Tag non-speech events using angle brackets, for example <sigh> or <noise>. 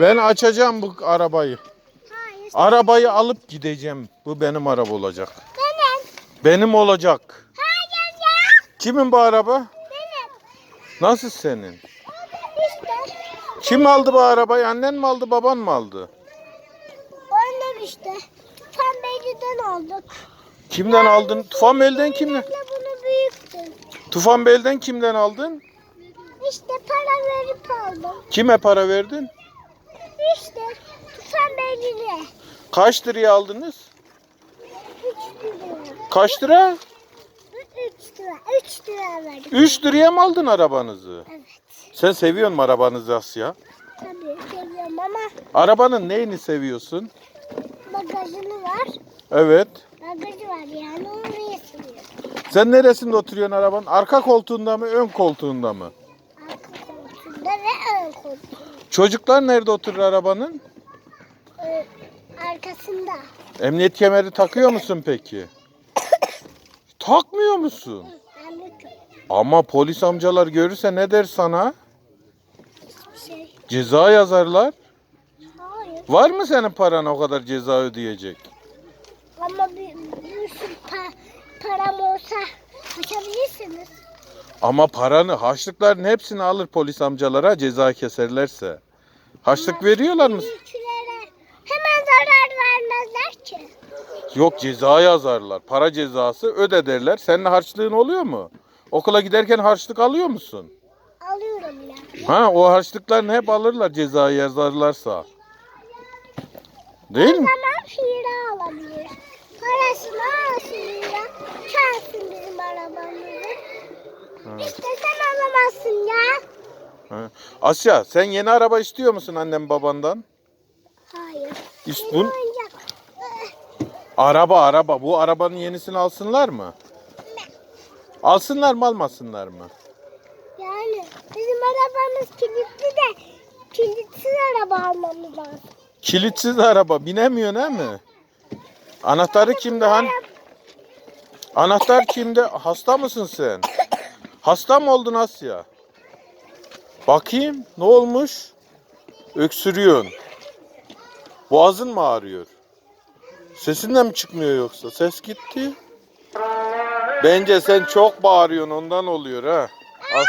Ben açacağım bu arabayı. Hayır. Arabayı alıp gideceğim. Bu benim araba olacak. Benim. Benim olacak. Hayır ya. Kimin bu araba? Benim. Nasıl senin? İşte. Kim aldı bu arabayı? Annen mi aldı, baban mı aldı? Annem işte. Pembeliden aldık. Kimden aldın? Tufan Bey'den kimden? Bunu büyüktüm. Tufan Bey'den kimden aldın? İşte para verip aldım. Kime para verdin? İşte Tufan Beyli'ne. Kaç liraya aldınız? 3 lira. Kaç lira? 3 lira. 3 lira verdik. 3 liraya mı aldın arabanızı? Evet. Sen seviyorsun mu arabanızı Asya? Tabii seviyorum ama Arabanın neyini seviyorsun? bagajını var. Evet. Bagajı var yani onu seviyorum? Sen neresinde oturuyorsun arabanın? Arka koltuğunda mı, ön koltuğunda mı? Arka koltuğunda ve ön koltuğunda. Çocuklar nerede oturur arabanın? Ee, arkasında. Emniyet kemeri takıyor musun peki? Takmıyor musun? Ben. Ama polis amcalar görürse ne der sana? Şey. Ceza yazarlar. Hayır. Var mı senin paran o kadar ceza ödeyecek? Ama bir, bir sürü pa- param olsa açabilirsiniz. Ama paranı, harçlıkların hepsini alır polis amcalara ceza keserlerse. Harçlık veriyorlar mı? Büyükçülere hemen zarar vermezler ki. Yok ceza yazarlar. Para cezası öde derler. Senin harçlığın oluyor mu? Okula giderken harçlık alıyor musun? Alıyorum ya. Ha o harçlıklarını hep alırlar ceza yazarlarsa. Değil mi? Tamam hira alabilir. Parasını alsın hira. Arabamızı. İşte sen alamazsın ya. Ha. Asya sen yeni araba istiyor musun annem babandan? Hayır. İst bun araba araba bu arabanın yenisini alsınlar mı? Alsınlar mı almasınlar mı? Yani bizim arabamız kilitli de kilitsiz araba almamız lazım. Kilitsiz araba binemiyor değil mi? Anahtarı kimde han? Anahtar kimde? Hasta mısın sen? <coughs> Hasta mı oldun Asya? Bakayım ne olmuş? Öksürüyorsun. Boğazın mı ağrıyor? Sesin de mi çıkmıyor yoksa? Ses gitti. Bence sen çok bağırıyorsun ondan oluyor ha. Al.